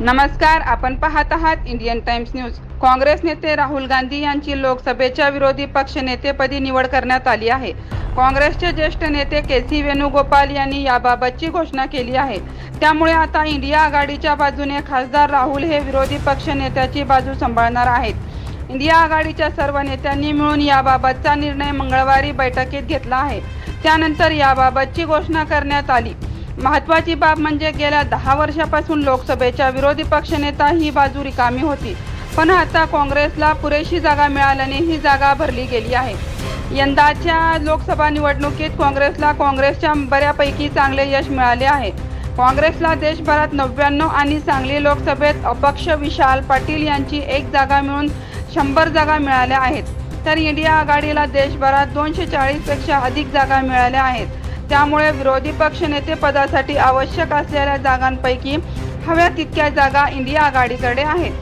नमस्कार आपण पाहत आहात इंडियन टाइम्स न्यूज. काँग्रेस नेते राहुल गांधी यांची लोकसभेच्या विरोधी पक्षनेतेपदी निवड करण्यात आली आहे. काँग्रेसचे ज्येष्ठ नेते के सी वेणुगोपाल यांनी याबाबतची घोषणा केली आहे. त्यामुळे आता इंडिया आघाडीच्या बाजूने खासदार राहुल हे विरोधी पक्ष नेत्याची बाजू सांभाळणार आहेत. इंडिया आघाडीच्या सर्व नेत्यांनी मिळून याबाबतचा निर्णय मंगळवारी बैठकीत घेतला आहे. त्यानंतर याबाबतची घोषणा करण्यात आली. महत्वाची बाब म्हणजे गेल्या दहा वर्षापासून लोकसभेच्या विरोधी पक्षनेता ही बाजू रिकामी होती. पण आता काँग्रेसला पुरेशी जागा मिळाल्याने ही जागा भरली गेली आहे. यंदाच्या लोकसभा निवडणुकीत काँग्रेसला काँग्रेसच्या बऱ्यापैकी चांगले यश मिळाले आहे. काँग्रेसला देशभरात नव्याण्णव आणि सांगली लोकसभेत अपक्ष विशाल पाटील यांची एक जागा मिळून शंभर जागा मिळाल्या आहेत. तर इंडिया आघाडीला देशभरात दोनशे चाळीसपेक्षा अधिक जागा मिळाल्या आहेत. त्यामुळे विरोधी पक्षनेते पदासाठी आवश्यक असलेल्या जागांपैकी हव्या तितक्या जागा इंडिया आघाडीकडे आहेत.